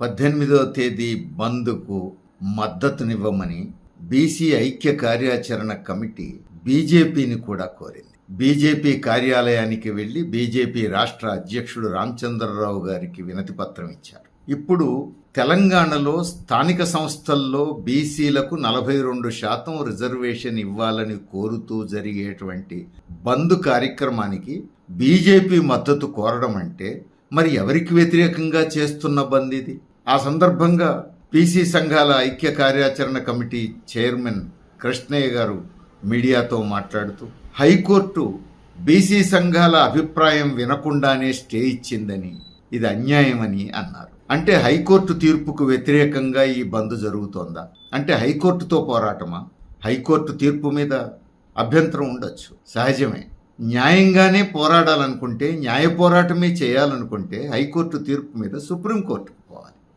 పద్దెనిమిదవ తేదీ బంద్కు మద్దతునివ్వమని బీసీ ఐక్య కార్యాచరణ కమిటీ బీజేపీని కూడా కోరింది. బీజేపీ కార్యాలయానికి వెళ్ళి బీజేపీ రాష్ట్ర అధ్యక్షుడు రామచంద్రరావు గారికి వినతి పత్రం ఇచ్చారు. ఇప్పుడు తెలంగాణలో స్థానిక సంస్థల్లో బీసీలకు నలభై రెండు శాతం రిజర్వేషన్ ఇవ్వాలని కోరుతూ జరిగేటువంటి బంద్ కార్యక్రమానికి బీజేపీ మద్దతు కోరడం అంటే మరి ఎవరికి వ్యతిరేకంగా చేస్తున్న బంద్ ఇది? ఆ సందర్భంగా పీసీ సంఘాల ఐక్య కార్యాచరణ కమిటీ చైర్మన్ కృష్ణయ్య గారు మీడియాతో మాట్లాడుతూ హైకోర్టు బీసీ సంఘాల అభిప్రాయం వినకుండానే స్టే ఇచ్చిందని ఇది అన్యాయమని అన్నారు. అంటే హైకోర్టు తీర్పుకు వ్యతిరేకంగా ఈ బంద్ జరుగుతోందా? అంటే హైకోర్టుతో పోరాటమా? హైకోర్టు తీర్పు మీద అభ్యంతరం ఉండొచ్చు. సహజమే. న్యాయంగానే పోరాడాలనుకుంటే న్యాయ పోరాటమే చేయాలనుకుంటే హైకోర్టు తీర్పు మీద సుప్రీంకోర్టు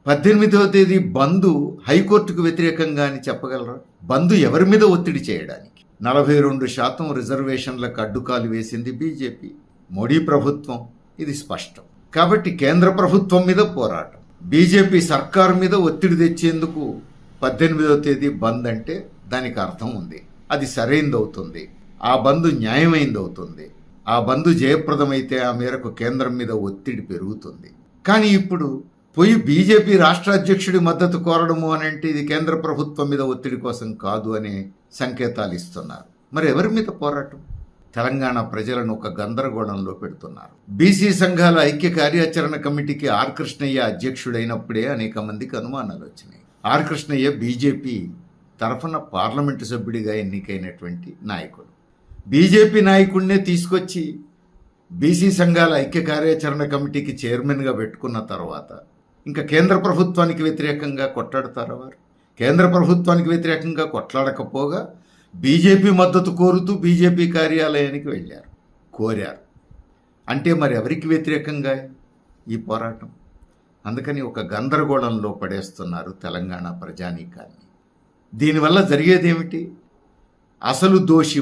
పద్దెనిమిదవ తేదీ బంధు హైకోర్టుకు వ్యతిరేకంగా అని చెప్పగలరా? బంద్ ఎవరి మీద ఒత్తిడి చేయడానికి? నలభై రెండు శాతం రిజర్వేషన్లకు అడ్డుకాలు వేసింది బీజేపీ. మోడీ ప్రభుత్వం ఇది స్పష్టం. కాబట్టి కేంద్ర ప్రభుత్వం మీద పోరాటం. బీజేపీ సర్కారు మీద ఒత్తిడి తెచ్చేందుకు పద్దెనిమిదవ తేదీ బంద్ అంటే దానికి అర్థం ఉంది. అది సరైంది అవుతుంది ఆ బంద్ న్యాయమైంది అవుతుంది ఆ బంధు జయప్రదమైతే ఆ మేరకు కేంద్రం మీద ఒత్తిడి పెరుగుతుంది. కానీ ఇప్పుడు పోయి బీజేపీ రాష్ట్ర అధ్యక్షుడి మద్దతు కోరడము అనంటే ఇది కేంద్ర ప్రభుత్వం మీద ఒత్తిడి కోసం కాదు అనే సంకేతాలు ఇస్తున్నారు. మరి ఎవరి మీద పోరాటం? తెలంగాణ ప్రజలను ఒక గందరగోళంలో పెడుతున్నారు. బీసీ సంఘాల ఐక్య కార్యాచరణ కమిటీకి ఆర్ కృష్ణయ్య అధ్యక్షుడైనప్పుడే అనేక మందికి అనుమానాలు వచ్చినాయి. ఆర్ కృష్ణయ్య బీజేపీ తరఫున పార్లమెంటు సభ్యుడిగా ఎన్నికైనటువంటి నాయకుడు. బీజేపీ నాయకుడినే తీసుకొచ్చి బీసీ సంఘాల ఐక్య కార్యాచరణ కమిటీకి చైర్మన్గా పెట్టుకున్న తర్వాత ఇంకా కేంద్ర ప్రభుత్వానికి వ్యతిరేకంగా కొట్లాడతారా వారు? కేంద్ర ప్రభుత్వానికి వ్యతిరేకంగా కొట్లాడకపోగా బీజేపీ మద్దతు కోరుతూ బీజేపీ కార్యాలయానికి వెళ్ళారు కోరారు. అంటే మరి ఎవరికి వ్యతిరేకంగా ఈ పోరాటం? అందుకని ఒక గందరగోళంలో పడేస్తున్నారు తెలంగాణ ప్రజానీకాన్ని. దీనివల్ల జరిగేదేమిటి? అసలు దోషి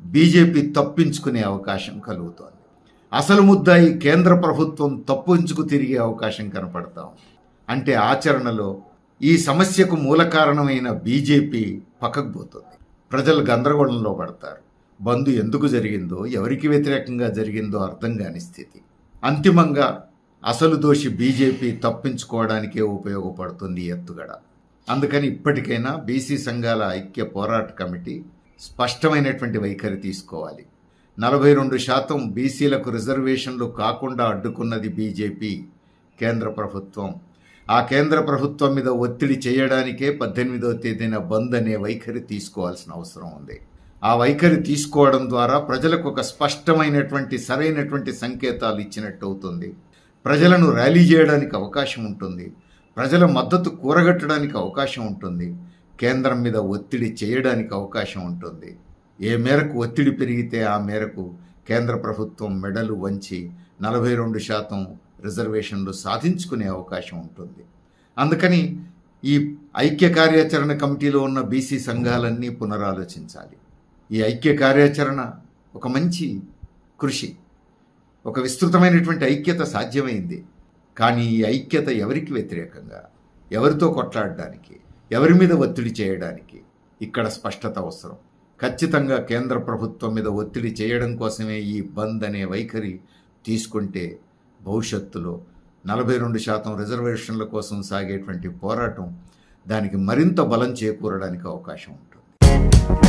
బీజేపీ తప్పించుకునే అవకాశం కలుగుతోంది. అసలు ముద్దాయి కేంద్ర ప్రభుత్వం తప్పించుకు తిరిగే అవకాశం కనపడతాం అంటే ఆచరణలో ఈ సమస్యకు మూల కారణమైన బీజేపీ పక్కకుపోతుంది ప్రజలు గందరగోళంలో పడతారు. బంధు ఎందుకు జరిగిందో ఎవరికి వ్యతిరేకంగా జరిగిందో అర్థం కాని స్థితి. అంతిమంగా అసలు దోషి బీజేపీ తప్పించుకోవడానికే ఉపయోగపడుతుంది ఎత్తుగడ. అందుకని ఇప్పటికైనా బీసీ సంఘాల ఐక్య పోరాట కమిటీ స్పష్టమైనటువంటి వైఖరి తీసుకోవాలి. నలభై రెండు శాతం బీసీలకు రిజర్వేషన్లు కాకుండా అడ్డుకున్నది బీజేపీ కేంద్ర ప్రభుత్వం. ఆ కేంద్ర ప్రభుత్వం మీద ఒత్తిడి చేయడానికే పద్దెనిమిదవ తేదీన బంద్ అనే వైఖరి తీసుకోవాల్సిన అవసరం ఉంది. ఆ వైఖరి తీసుకోవడం ద్వారా ప్రజలకు ఒక స్పష్టమైనటువంటి సరైనటువంటి సంకేతాలు ఇచ్చినట్టు అవుతుంది. ప్రజలను ర్యాలీ చేయడానికి అవకాశం ఉంటుంది. ప్రజల మద్దతు కూరగట్టడానికి అవకాశం ఉంటుంది. కేంద్రం మీద ఒత్తిడి చేయడానికి అవకాశం ఉంటుంది. ఏ మేరకు ఒత్తిడి పెరిగితే ఆ మేరకు కేంద్ర ప్రభుత్వం మెడలు వంచి నలభై రెండు శాతం రిజర్వేషన్లు సాధించుకునే అవకాశం ఉంటుంది. అందుకని ఈ ఐక్య కార్యాచరణ కమిటీలో ఉన్న బీసీ సంఘాలన్నీ పునరాలోచించాలి. ఈ ఐక్య కార్యాచరణ ఒక మంచి కృషి. ఒక విస్తృతమైనటువంటి ఐక్యత సాధ్యమైంది. కానీ ఈ ఐక్యత ఎవరికి వ్యతిరేకంగా? ఎవరితో కొట్లాడడానికి? ఎవరి మీద ఒత్తిడి చేయడానికి? ఇక్కడ స్పష్టత అవసరం. ఖచ్చితంగా కేంద్ర ప్రభుత్వం మీద ఒత్తిడి చేయడం కోసమే ఈ బంద్ అనే వైఖరి తీసుకుంటే భవిష్యత్తులో నలభై రెండు శాతం రిజర్వేషన్ల కోసం సాగేటువంటి పోరాటం దానికి మరింత బలం చేకూరడానికి అవకాశం ఉంటుంది.